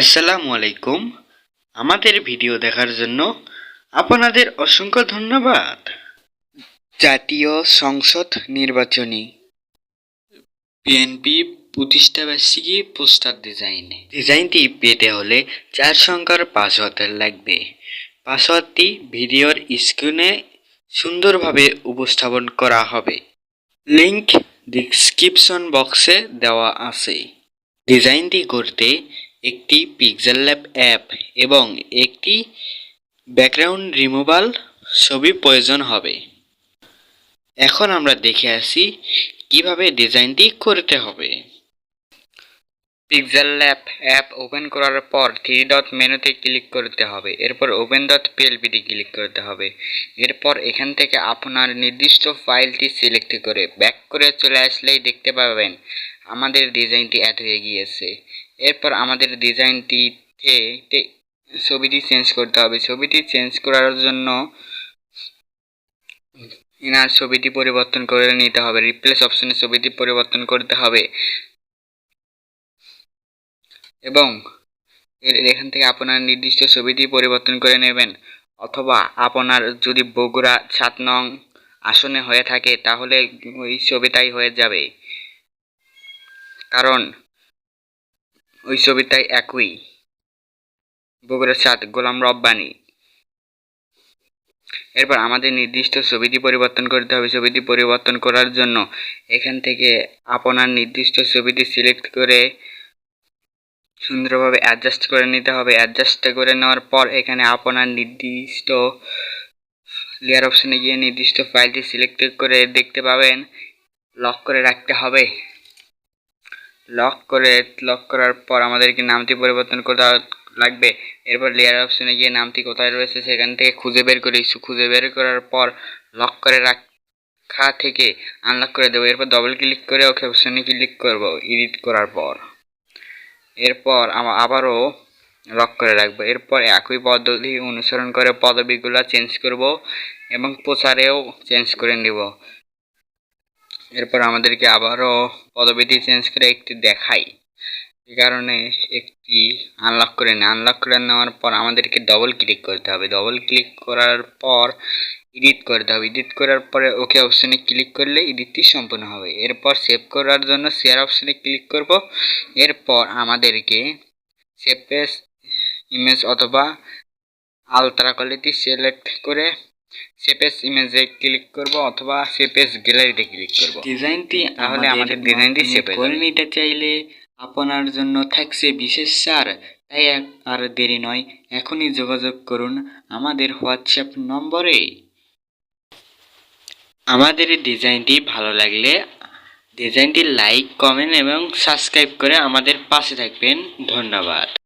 আসসালামু আলাইকুম। আমাদের ভিডিও দেখার জন্য আপনাদের অসংখ্য ধন্যবাদ। জাতীয় সংসদ নির্বাচনী বিএনপি প্রতিষ্ঠা বার্ষিকী পোস্টার ডিজাইন। ডিজাইনটি পেতে হলে চার সংখ্যার পাসওয়ার্ড লাগবে। পাসওয়ার্ডটি ভিডিওর স্ক্রিনে সুন্দরভাবে উপস্থাপন করা হবে। লিংক ডিসক্রিপশন বক্সে দেওয়া আছে। ডিজাইনটি করতে একটি পিক্সেল ল্যাব অ্যাপ এবং একটি ব্যাকগ্রাউন্ড রিমুভাল ছবি প্রয়োজন হবে। এখন আমরা দেখে আসি কীভাবে ডিজাইনটি করতে হবে। পিক্সেল ল্যাব অ্যাপ ওপেন করার পর থ্রি ডট মেনুতে ক্লিক করতে হবে। এরপর ওপেন ডট পিএলপিতে ক্লিক করতে হবে। এরপর এখান থেকে আপনার নির্দিষ্ট ফাইলটি সিলেক্ট করে ব্যাক করে চলে আসলেই দেখতে পাবেন। আমাদের ডিজাইনটি অ্যাড হয়ে গিয়েছে। এরপর আমাদের ডিজাইনটি ছবিটি চেঞ্জ করতে হবে। ছবিটি চেঞ্জ করার জন্য এনার ছবিটি পরিবর্তন করে নিতে হবে। রিপ্লেস অপশনে ছবিটি পরিবর্তন করতে হবে। এবং এখান থেকে আপনার নির্দিষ্ট ছবিটি পরিবর্তন করে নেবেন। অথবা আপনার যদি বগুড়া সাত নং আসনে হয়ে থাকে, তাহলে ওই ছবিটাই হয়ে যাবে। কারণ ওই ছবিটাই একই। বগুড়া সাত গোলাম রব্বানি। এরপর আমাদের নির্দিষ্ট ছবিটি পরিবর্তন করতে হবে। ছবিটি পরিবর্তন করার জন্য এখান থেকে আপনার নির্দিষ্ট ছবিটি সিলেক্ট করে সুন্দরভাবে অ্যাডজাস্ট করে নিতে হবে। অ্যাডজাস্ট করে নেওয়ার পর এখানে আপনার নির্দিষ্ট লেয়ার অপশানে গিয়ে নির্দিষ্ট ফাইলটি সিলেক্ট করে দেখতে পাবেন। লক করে রাখতে হবে। লক করে লক করার পর আমাদেরকে নামটি পরিবর্তন করতে লাগবে। এরপর লেয়ার অপশানে গিয়ে নামটি কোথায় রয়েছে সেখান থেকে খুঁজে বের করি। খুঁজে বের করার পর লক করে রাখা থেকে আনলক করে দেবো। এরপর ডবল ক্লিক করে ওকে অপশানে ক্লিক করব এডিট করার পর। এরপর আবারও লক করে রাখব। এরপর একই পদ্ধতি অনুসরণ করে পদবিগুলো চেঞ্জ করব এবং প্রচারেও চেঞ্জ করে নিব। এরপর আমাদেরকে আবারও পদবিটি চেঞ্জ করে একটি দেখাই। এই কারণে একটি আনলক করে নেয় আনলক করে নেওয়ার পর আমাদেরকে ডবল ক্লিক করতে হবে। ডবল ক্লিক করার পর এডিট করতে হবে। এডিট করার পরে ওকে অপশানে ক্লিক করলে এডিটটি সম্পূর্ণ হবে। এরপর সেভ করার জন্য শেয়ার অপশানে ক্লিক করব। এরপর আমাদেরকে সেভ ইমেজ অথবা আলট্রা কোয়ালিটি সিলেক্ট করে সেপেস ইমেজে ক্লিক করব অথবা সেপেস গ্যালারিতে ক্লিক করব। ডিজাইনটি তাহলে আমাদের ডিজাইনটি সেভ করে নিতে চাইলে আপনার জন্য থাকছে বিশেষ সার তাই আর দেরি নয় এখনই যোগাযোগ করুন আমাদের হোয়াটসঅ্যাপ নম্বরে। আমাদের ডিজাইনটি ভালো লাগলে ডিজাইনটি লাইক কমেন্ট এবং সাবস্ক্রাইব করে আমাদের পাশে থাকবেন। ধন্যবাদ।